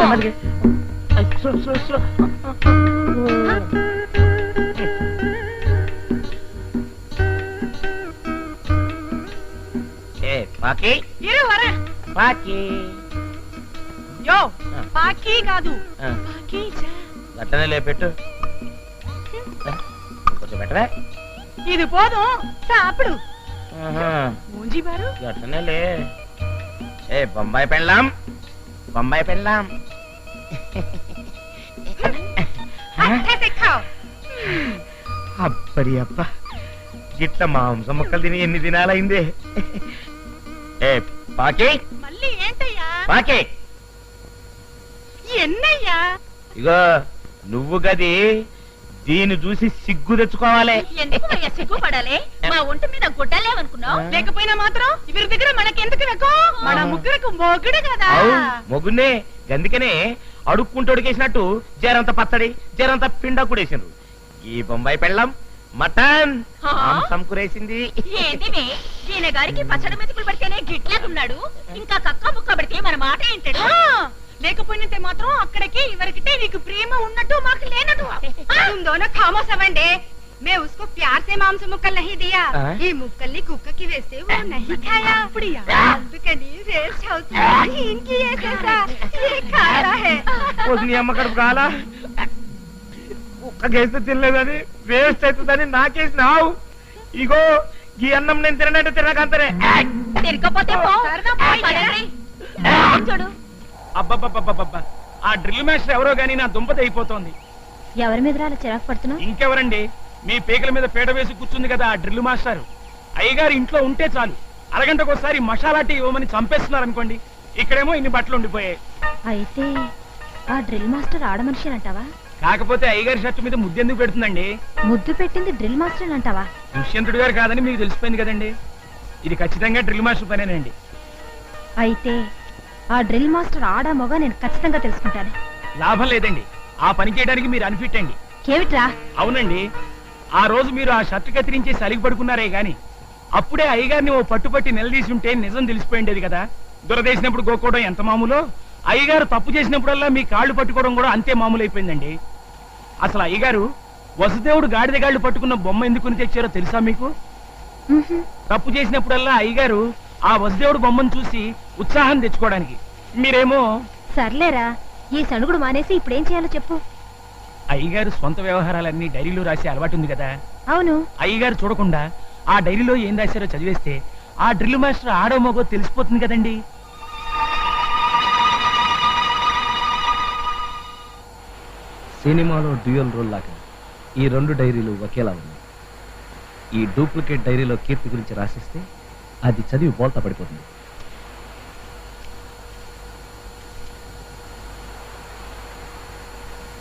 ఏ పాకి? ఇరు వరే. పాకి. యో ఆ. పాకీ కాదు. ఆ, పాకీజా. అట్లనే లేపెట్టు. కొంచెం ఇది పోదు. సాపుడు. మూంజీ బారు అట్లనే లే. ఏ బొంబాయి పెళ్ళాం. బొంబాయి పెళ్ళాం. అట్టే ఖావ్ అబ్బరి అబ్బ. గిట్ల మాంసం ముక్కలు తిని ఎన్ని దినాలైందే? ఏ పాకి. మళ్ళీ ఏంటయ్యా? పాకి. ఎన్నయ్యా? ఇగో నువ్వు గది దీన్ని చూసి సిగ్గు తెచ్చుకోవాలి. ఎందుకు అయ్యా సిగ్గుపడాలి మా ఒంటి మీద గుడ్డలేమనుకున్నావు లేకపోయినా మాత్రం ఇవరి దగ్గర మనకెందుకు వెకో మన ముగ్గురకు మొగుడు కదా. అవు మొగున్నే. గందుకనే అడుక్కుంటోడికేసినట్టు జరంత పచ్చడి జరంత పిండ కూడేసిండ్రు ఈ బొంబాయి పెళ్ళం మటన్. మాంసం కురేసింది. ఈయన గారికి పచ్చడి మెతుకులు పడితేనే గిట్లాగున్నాడు ఇంకా కక్క ముక్క పడితే మన మాట ఏంటాడు? లేకపోయినంతే మాత్రం అక్కడికి ఇవరికిటే నీకు ప్రేమ ఉన్నట్టు మాకు లేనట్టు. ఉందోన మే मैं उसको प्यार से मांस मुक्कल नहीं दिया ये मुक्कल ने कुక్క की అందుకని వేస్ట్ హౌస్ ఇన్కి చేసేసా నీ అమ్మ కడుపు కాలా కుక్కకేస్తే తినలేదని వేస్ట్ అవుతుందని నాకేసినావు ఇగో ఈ అన్నం నేను తినట్టు తినకంతనే. చూడు. అబ్బబ్బబ్బబ్బబ్బా. ఆ డ్రిల్ మాస్టర్ ఎవరో గానీ నా దుంపతి అయిపోతోంది ఎవరి మీద అలా చిరాకు పడుతున్నావు? ఇంకెవరండి? మీ పీకల మీద పీట వేసి కూర్చుంది కదా ఆ డ్రిల్ మాస్టర్. అయ్యగారు ఇంట్లో ఉంటే చాలు. అరగంటకోసారి మసాలా టీ ఇవ్వమని చంపేస్తున్నారు అనుకోండి ఇక్కడేమో ఇన్ని బట్టలు ఉండిపోయాయి. అయితే ఆ డ్రిల్ మాస్టర్ ఆడమనిషినంటావా కాకపోతే అయ్యగారి షర్ట్ మీద ముద్దెందుకు పెడుతుందండి? ముద్దు పెట్టింది డ్రిల్ మాస్టర్ అంటావా? దుష్యంతుడు గారు కాదని మీకు తెలిసిపోయింది కదండి. ఇది ఖచ్చితంగా డ్రిల్ మాస్టర్ పనేనండి. అయితే ఆ డ్రిల్ మాస్టర్ ఆడ మొగ నేను ఖచ్చితంగా తెలుసుకుంటాను. లాభం లేదండి. ఆ పని చేయడానికి మీరు అన్ఫిట్ అండి. కేవిట్రా అవునండి. ఆ రోజు మీరు ఆ షర్ట్ కత్తిరించి సలిగి పడుకున్నారే గాని అప్పుడే అయ్యగారిని ఓ పట్టుపట్టి నిలదీసి ఉంటే నిజం తెలిసిపోయిండేది కదా. దురదేసినప్పుడు గోక్కోవడం ఎంత మామూలో? అయ్యగారు తప్పు చేసినప్పుడల్లా మీ కాళ్ళు పట్టుకోవడం కూడా అంతే మామూలు అయిపోయిందండి అసలు అయ్యగారు వసుదేవుడు గాడిద గాళ్ళు పట్టుకున్న బొమ్మ ఎందుకుని తెచ్చారో తెలుసా మీకు? తప్పు చేసినప్పుడల్లా అయ్యగారు ఆ వసుదేవుడు బొమ్మను చూసి ఉత్సాహం తెచ్చుకోవడానికి. మీరేమో సర్లేరా ఈ సణుగుడు మానేసి ఇప్పుడేం చేయాలో చెప్పు. అయ్యగారు సొంత వ్యవహారాలన్నీ డైరీలో రాసే అలవాటు ఉంది కదా. అవును. అయ్యగారు చూడకుండా ఆ డైరీలో ఏం రాశారో చదివేస్తే ఆ డ్రిల్ మాస్టర్ ఆడో మగో తెలిసిపోతుంది కదండి. సినిమాలో డ్యూయల్ రోల్ లాగా ఈ రెండు డైరీలు ఒకేలా ఉన్నాయి. ఈ డూప్లికేట్ డైరీలో కీర్తి గురించి రాసిస్తే అది చదివి బోల్తా పడిపోతుంది.